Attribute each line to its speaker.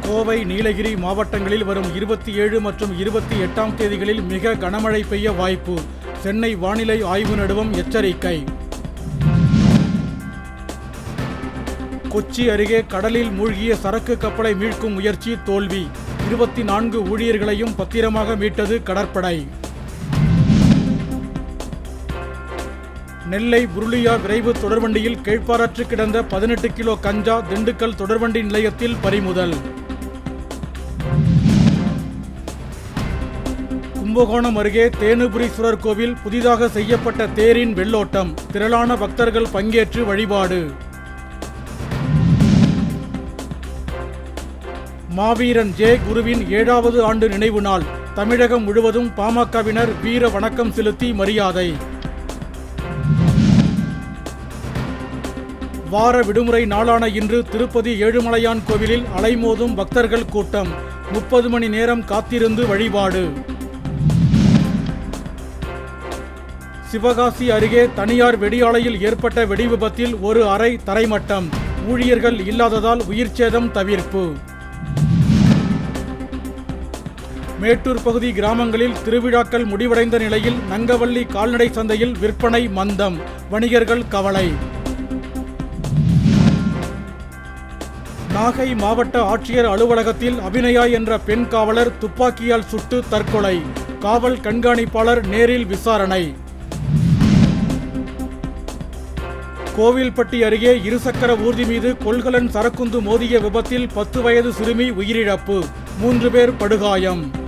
Speaker 1: கோவை நீலகிரி மாவட்டங்களில் வரும் இருபத்தி ஏழு மற்றும் இருபத்தி எட்டாம் தேதிகளில் மிக கனமழை பெய்ய வாய்ப்பு. சென்னை வானிலை ஆய்வு நடுவம் எச்சரிக்கை. கொச்சி அருகே கடலில் மூழ்கிய சரக்கு கப்பலை மீட்கும் முயற்சி தோல்வி. இருபத்தி நான்கு ஊழியர்களையும் பத்திரமாக மீட்டது கடற்படை. நெல்லை புருளியா விரைவு தொடர்வண்டியில் கீழ்ப்பாரற்று கிடந்த பதினெட்டு கிலோ கஞ்சா திண்டுக்கல் தொடர்வண்டி நிலையத்தில் பறிமுதல். கும்பகோணம் அருகே தேனுபுரீஸ்வரர் கோவில் புதிதாக செய்யப்பட்ட தேரின் வெள்ளோட்டம். திரளான பக்தர்கள் பங்கேற்று வழிபாடு. மாவீரன் ஜே குருவின் ஏழாவது ஆண்டு நினைவு நாள். தமிழகம் முழுவதும் பாமகவினர் வீர வணக்கம் செலுத்தி மரியாதை. வார விடுமுறை நாளான இன்று திருப்பதி ஏழுமலையான் கோவிலில் அலைமோதும் பக்தர்கள் கூட்டம். முப்பது மணி நேரம் காத்திருந்து வழிபாடு. சிவகாசி அருகே தனியார் வெடியாலையில் ஏற்பட்ட வெடி விபத்தில் ஒரு அறை தரைமட்டம். ஊழியர்கள் இல்லாததால் உயிர்ச்சேதம் தவிர்ப்பு. மேட்டூர் பகுதி கிராமங்களில் திருவிழாக்கள் முடிவடைந்த நிலையில் நங்கவள்ளி கால்நடை சந்தையில் விற்பனை மந்தம். வணிகர்கள் கவலை. நாகை மாவட்ட ஆட்சியர் அலுவலகத்தில் அபிநயா என்ற பெண் காவலர் துப்பாக்கியால் சுட்டு தற்கொலை. காவல் கண்காணிப்பாளர் நேரில் விசாரணை. கோவில்பட்டி அருகே இருசக்கர ஊர்தி மீது கொள்கலன் சரக்குந்து மோதிய விபத்தில் பத்து வயது சிறுமி உயிரிழப்பு. மூன்று பேர் படுகாயம்.